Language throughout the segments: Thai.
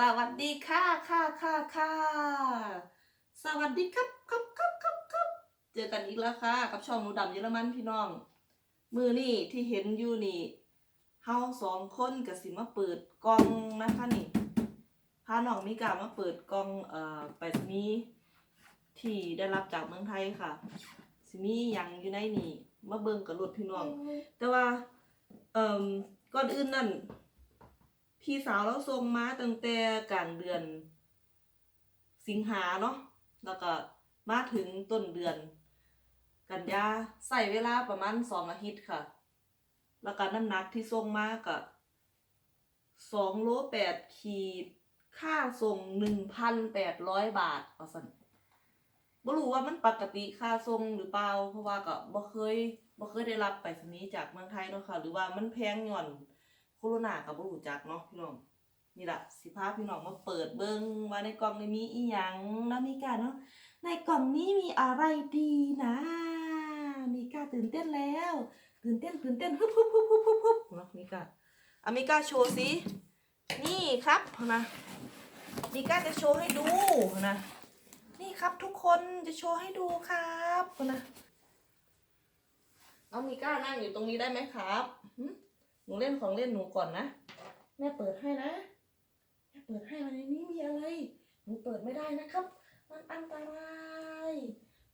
สวัสดีค่ะค่ะค่ะค่ะสวัสดีครับครับครับครับครับเจอกันอีกแล้วค่ะ กับช่องหนูดำเยอรมันพี่น้อง มือนี่ที่เห็นอยู่นี่เฮาสองคนกับสิมาเปิดกล่องนะคะนี่พาน้องมิกามาเปิดกล่องเอ่อไปรษณีย์ที่ได้รับจากเมืองไทยค่ะ สิมีหยังอยู่ในนี่มาเบิ่งกับรถพี่น้อง แต่ว่าเอ่มก่อนอื่นนั่น พี่สาวเราส่งมาตั้งแต่กลางเดือน สิงหาเนาะแล้วก็มาถึงต้นเดือน กันยาใส่เวลาประมาณสองอาทิตย์ค่ะ แล้วก็น้ำหนักที่ส่งมาก็สองโลแปดขีด ค่าส่งหนึ่งพันแปดร้อยบาทเอาสันบ่รู้ว่ามันปกติค่าส่งหรือเปล่า เพราะว่าก็บ่เคยบ่เคยได้รับไปรษณีย์จากเมืองไทยเนาะค่ะ หรือว่ามันแพงย่อน โคโรนากับบ่รู้จักเนาะพี่น้องนี่ละสิพาพี่น้องมาเปิดเบิ่งว่าในกล่องนี้มีอีหยังนะมีกาเนาะในกล่องนี้มีอะไรดีนะ มีกาตื่นเต้นแล้ว ตื่นเต้นตื่นเต้นฮึบฮึบฮึบฮึบฮึบฮึบเนาะมีกาอามิกาโชว์สินี่ครับนะมิกาจะโชว์ให้ดูนะนี่ครับทุกคนจะโชว์ให้ดูครับนะเอามิก้านั่งอยู่ตรงนี้ได้ไหมครับ หนูเล่นของเล่นหนูก่อนนะ แม่เปิดให้นะแม่เปิดให้วันนี้มีอะไร หนูเปิดไม่ได้นะครับ มันอันตราย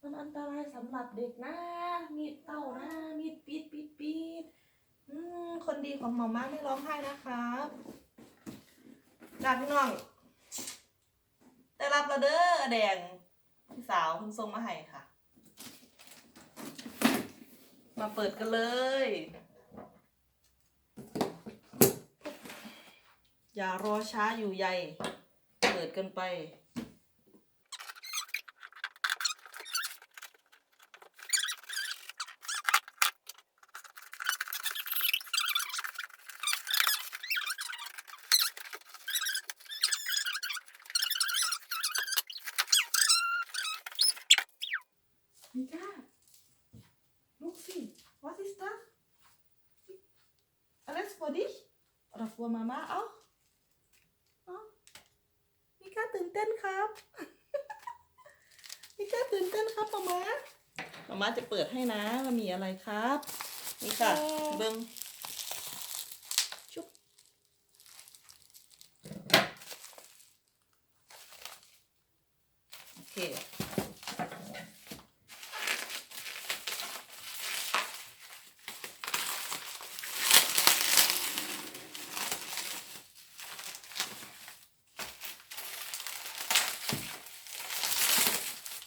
มันอันตรายสำหรับเด็กนะ มีเต้านะ มีปีดปีดปีดอืมคนดีของหมอมาไม่ร้องไห้นะครับจากพี่น้องได้รับแล้วเด้อแดงพี่สาวคุณทรงมาให้ค่ะ มาเปิดกันเลย อย่ารอช้าอยู่ใยเปิดกันไป Mika, look see, was ist das? Alles für dich? Oder für Mama auch? อ๋อมิก้าตื่น เต้นครับมิก้าตื่นเต้นครับมามามามาจะเปิดให้นะว่ามีอะไรครับ นี่ค่ะ เบิ้งชุบโอเค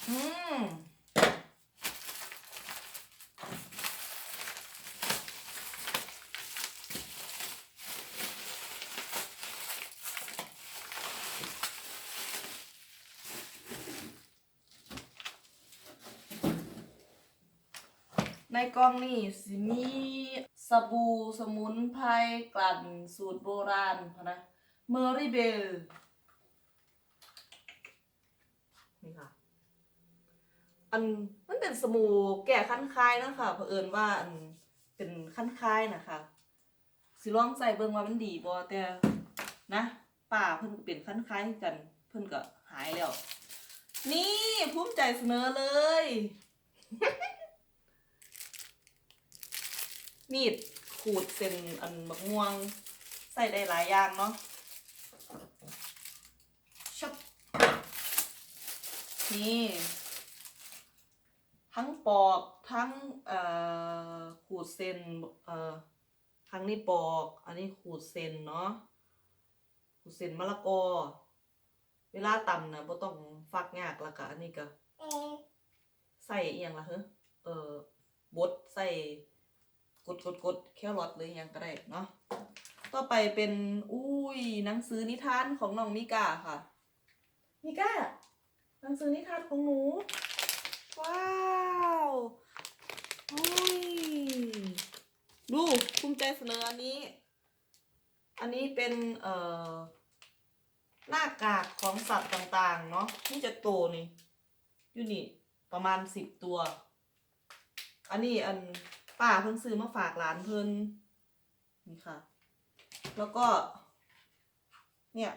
อืมในกล่องนี่สิมีสบู่สมุนไพรกลั่นสูตรโบราณนะเมอรี่เบลนี่ค่ะ อันมันเป็นสมูแก่ขั้นคายนะคะเผอิญว่าอันเป็นขั้นคายนะคะสิลองใส่เบิ่งว่ามันดีบ่แต่นะป้าเพิ่นก็เป็นขั้นคายกันเพิ่นก็หายแล้ว นี่ภูมิใจเสนอเลยมีดขูดเส้นอันบักม่วง ใส่ได้หลายอย่างเนาะชับนี่ ทั้งปอกทั้งขูดเส้นทั้งนี้ปอก อันนี้ขูดเส้นเนาะขูดเส้นมะละกอ เวลาตำนะบ่ต้องฟักยากละกะอันนี้ก็ใส่อียงละเฮ้อเออบดใส่กดกดกดแครอทหรืออิหยังก็ได้เนาะต่อไปเป็นอุ้ยหนังสือนิทานของน้องมิกาค่ะมิกาหนังสือนิทานของหนูว้าว ดูภูมิใจเสนออันนี้ อันนี้เป็นเอ่อหน้ากากของสัตว์ต่างๆ เนาะนี่จะโตนี่อยู่นี่ประมาณสิบตัว อันนี้อันป้าเพิ่งซื้อมาฝากหลานเพิ่นนี่ค่ะ แล้วก็ เนี่ย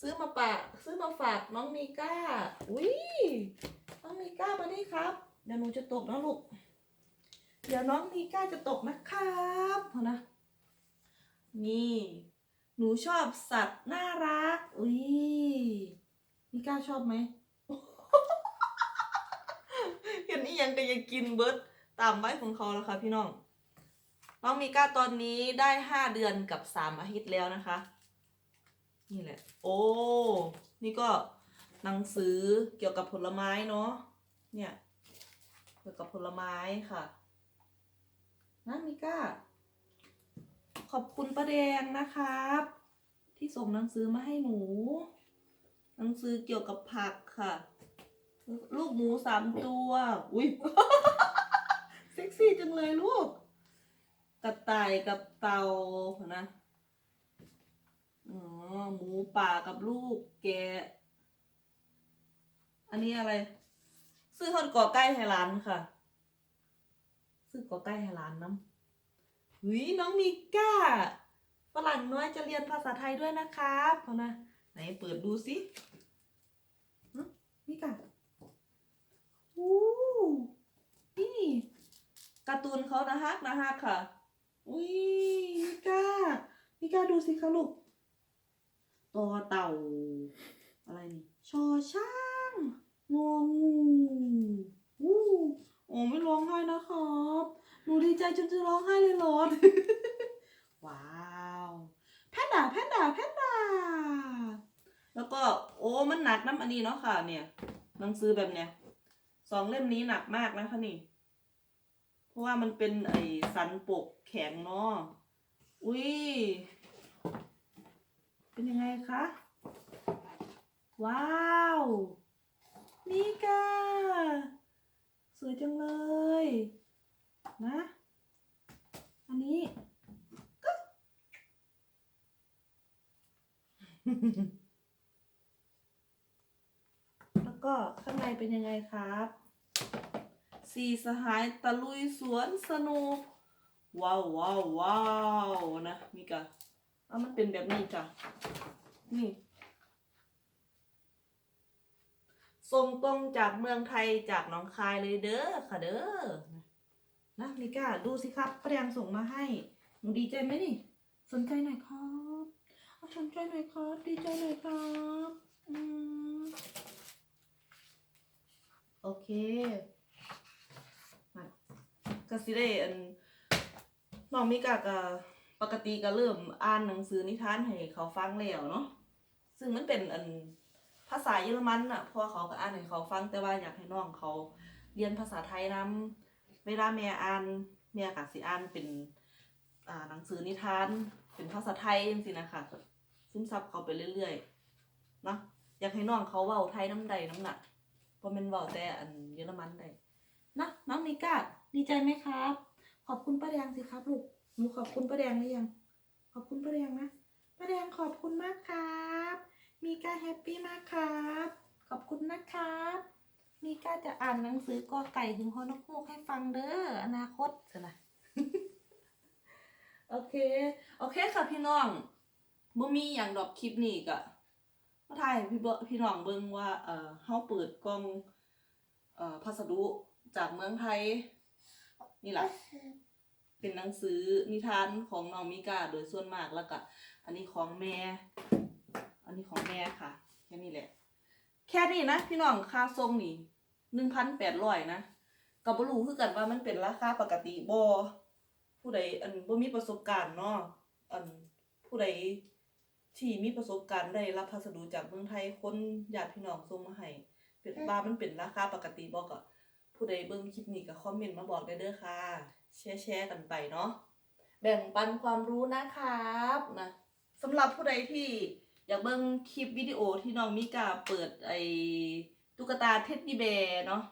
ซื้อมาปะซื้อมาฝากน้องมีก้า อุ้ยน้องมีก้ามานี่ครับ เดี๋ยวหนูจะตกนะลูก เดี๋ยวน้องมีก้าจะตกนะครับเอานะ นี่ หนูชอบสัตว์น่ารัก อุ้ยมีก้าชอบไหม เห็นนี่ยังก็ยังกินเบิร์ดตามใบของเขาแล้วค่ะพี่น้อง น้องมีก้าตอนนี้ได้ห้าเดือนกับสามอาทิตย์แล้วนะคะ นี่แหละ โอ้ นี่ก็หนังสือเกี่ยวกับผลไม้เนาะ เนี่ย เกี่ยวกับผลไม้ค่ะนะมิก้า ขอบคุณป้าแดงนะครับ ที่ส่งหนังสือมาให้หนู หนังสือเกี่ยวกับผักค่ะ ลูกหมูสามตัว อุ้ยเซ็กซี่จังเลยลูกกระต่ายกับเต่านะ หมูป่ากับลูกแกะ อันนี้อะไร ซื้อทอดก่อใกล้ไฮร้านค่ะ ซื้อก่อใกล้ไฮร้านน้ำหุยน้องมิก้าฝรั่งน้อยจะเรียนภาษาไทยด้วยนะครับเอานะ ไหนเปิดดูสิฮะมิก้าโอ้นี่การ์ตูนเขานะฮักนะฮักค่ะ อุ้ยมิก้ามิก้าดูสิคะลูก ต่อเต่า อะไรนี่ชอช่างงองูอู้โอ้ไม่ร้องไห้นะครับหนูดีใจจนจะร้องไห้เลยรอว้าวแพนด้าแพนด้าแพนด้าแล้วก็โอ้มันหนักน้ำอันนี้เนาะค่ะ เนี่ยหนังสือแบบเนี้ยสองเล่มนี้หนักมากนะคะนี่ เพราะว่ามันเป็นไอ้สันปกแข็งเนาะอุ้ย เป็นยังไงคะ ว้าวมิกาสวยจังเลย นะ อันนี้ก็แล้วก็ข้างในเป็นยังไงครับสี่สหายตะลุยสวนสนุก ว้าวว้าวว้าวนะมิกา อะมันเป็นแบบนี้จ้ะ นี่ส่งตรงจากเมืองไทยจากหน้องคายเลยเด้อค่ะเด้อนะมิก้าดูสิครับประแดงส่งมาให้หนูดีใจไหมนี่ สนใจหน่อยครับเอาสนใจหน่อยครับ ดีใจหน่อยครับอืมโอเคมาก็สิได้อันน้องมิกาก็ ปกติก็เริ่มอ่านหนังสือนิทานให้เขาฟังแล้วเนาะซึ่งมันเป็นอันภาษาเยอรมันอะเพราะว่าเขาก็อ่านให้เขาฟังแต่ว่าอยากให้น้องเขาเรียนภาษาไทยนํเวลาแม่อ่านแม่ก็สิอ่านเป็นอ่าหนังสือนิทาน เป็นภาษาไทยจังซี่นะคะซึมซับเขาไปเรื่อยๆเนาะอยากให้น้องเขาเว้าไทยน้ำใดน้ำหนักบ่แม่นเว้าแต่อันเยอรมันได้นะน้องมิก้าดีใจไหมครับ ขอบคุณป้าแดงสิครับลูก หนูขอบคุณป้าแดงหรือยัง ขอบคุณป้าแดงนะป้าแดงขอบคุณมากครับ มีกาแฮปปี้มากครับ ขอบคุณนะครับมีกาจะอ่านหนังสือกอไก่ถึงฮอนกฮูกให้ฟังเด้ออนาคตสินะโอเค โอเคค่ะพี่น้องบ่มีอย่างดอกคลิปนี้ก็มาถ่ายพี่เบพี่น้องเบิ่งว่าเอ่อเฮาเปิดกล่องเอ่อพัสดุจากเมืองไทย นี่แหละ เป็นหนังสือนิทานของน้องมิกาโดยส่วนมากแล้วก็อันนี้ของแม่ อันนี้ของแม่ค่ะ แค่นี้แหละ แค่นี้นะพี่น้องค่าส่งนี่หนึ่งพันแปดร้อยนะก็บ่รู้คือกันว่ามันเป็นราคาปกติบ่ผู้ใดอันบ่มีประสบการณ์เนาะอันผู้ใดที่มีประสบการณ์ได้รับพัสดุจากเมืองไทยคนญาติพี่น้องส่งมาให้เป็นว่ามันเป็นราคาปกติบ่ก็ผู้ใดเบิ่งคลิปนี้ก็คอมเมนต์มาบอกได้เด้อค่ะ แชร์ๆกันไปเนาะแบ่งปันความรู้นะครับนะสำหรับผู้ใดที่อยากเบิ่งคลิปวิดีโอที่น้องมิกาเปิดไอตุ๊กตาเท็ดดี้แบร์เนาะ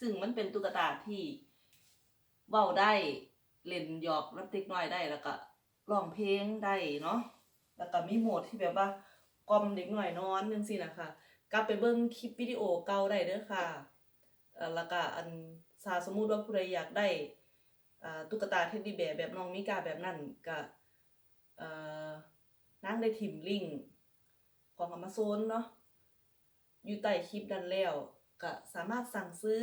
ซึ่งมันเป็นตุ๊กตาที่เว้าได้เล่นหยอกรับเด็กน้อยได้แล้วก็ร้องเพลงได้เนาะแล้วก็มีโหมดที่แบบว่ากล่อมเด็กหน้อยนอนจังซี่นะคะกลับไปเบิ่งคลิปวิดีโอเก่าได้เด้อค่ะแล้วก็อันถ้าสมมุติว่าผู้ใดอยากได้ ตุ๊กตาเท็ดดี้แบร์แบบน้องมิกาแบบนั้นก็เอ่อนางได้ทิมลิงก์ของ Amazon เนาะอยู่ใต้คลิปดันแล้วก็สามารถสั่งซื้อ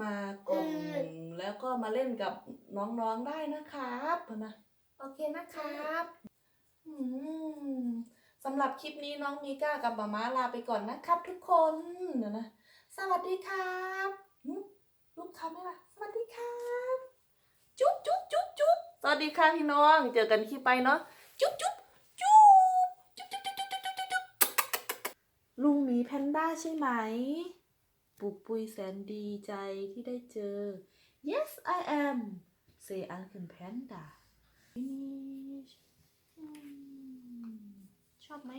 มากล่องแล้วก็มาเล่นกับน้องๆได้นะครับพะนะโอเคนะครับอืมสำหรับคลิปนี้น้องมีก้ากับหมาม้าลาไปก่อนนะครับ ทุกคนเดี๋ยวนะ สวัสดีครับหึลูกค้าไหมล่ะ สวัสดีครับ จุ๊บจุ๊บจุ๊บจุ๊บสวัสดีค่ะพี่น้อง เจอกันคลิปไปเนาะ จุ๊บจุ๊บจุ๊บจุ๊บจุ๊บจุ๊บจุ๊บจุ๊บจุ๊บจุ๊บลุงหมีแพนด้าใช่ไหม ปุกปุยแสนดีใจที่ได้เจอ yes I am say Uncle Panda Finish ชอบไหม